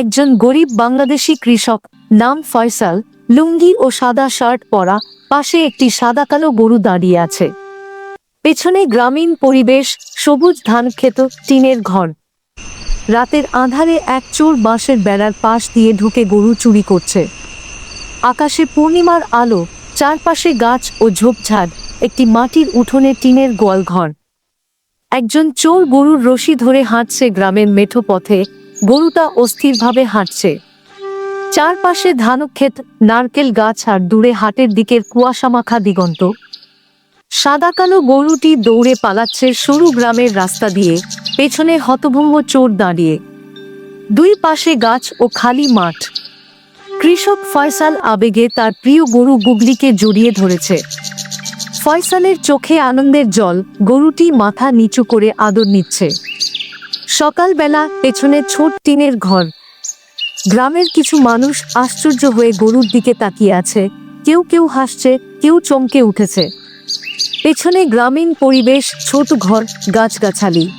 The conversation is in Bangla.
একজন গরিব বাংলাদেশি কৃষক নাম ফয়সাল, লুঙ্গি ও সাদা শার্ট পরা, পাশে একটি সাদা কালো গরু দাঁড়িয়ে আছে। পেছনে গ্রামীণ পরিবেশ, সবুজ ধান ক্ষেত, টিনের ঘর। রাতের আধারে এক চোর বাঁশের বেড়ার পাশ দিয়ে ঢুকে গরু চুরি করছে। আকাশে পূর্ণিমার আলো, চারপাশে গাছ ও ঝোপঝাড়, একটি মাটির উঠোনে টিনের গোয়ালঘর একজন চোর গরুর রশি ধরে হাঁটছে গ্রামের মেঠো পথে গরুটা অস্থিরভাবে হাঁটছে। চারপাশে ধানক্ষেত, নারকেল গাছ আর দূরে হাটের দিকের কুয়াশামাখা দিগন্ত। সাদা কালো গরুটি দৌড়ে পালাচ্ছে সরু গ্রামের রাস্তা দিয়ে, পেছনে হতভম্ব চোর দাঁড়িয়ে। দুই পাশে গাছ ও খালি মাঠ। কৃষক ফয়সাল আবেগে তার প্রিয় গরু গুগলিকে জড়িয়ে ধরেছে। ফয়সালের চোখে আনন্দের জল গরুটি মাথা নিচু করে আদর নিচ্ছে। সকালবেলা পেছনে ছোট টিনের ঘর। গ্রামের কিছু মানুষ আশ্চর্য হয়ে গরুর দিকে তাকিয়ে আছে। কেউ কেউ হাসছে, কেউ চমকে উঠেছে। পেছনে গ্রামীণ পরিবেশ, ছোট ঘর, গাছগাছালি।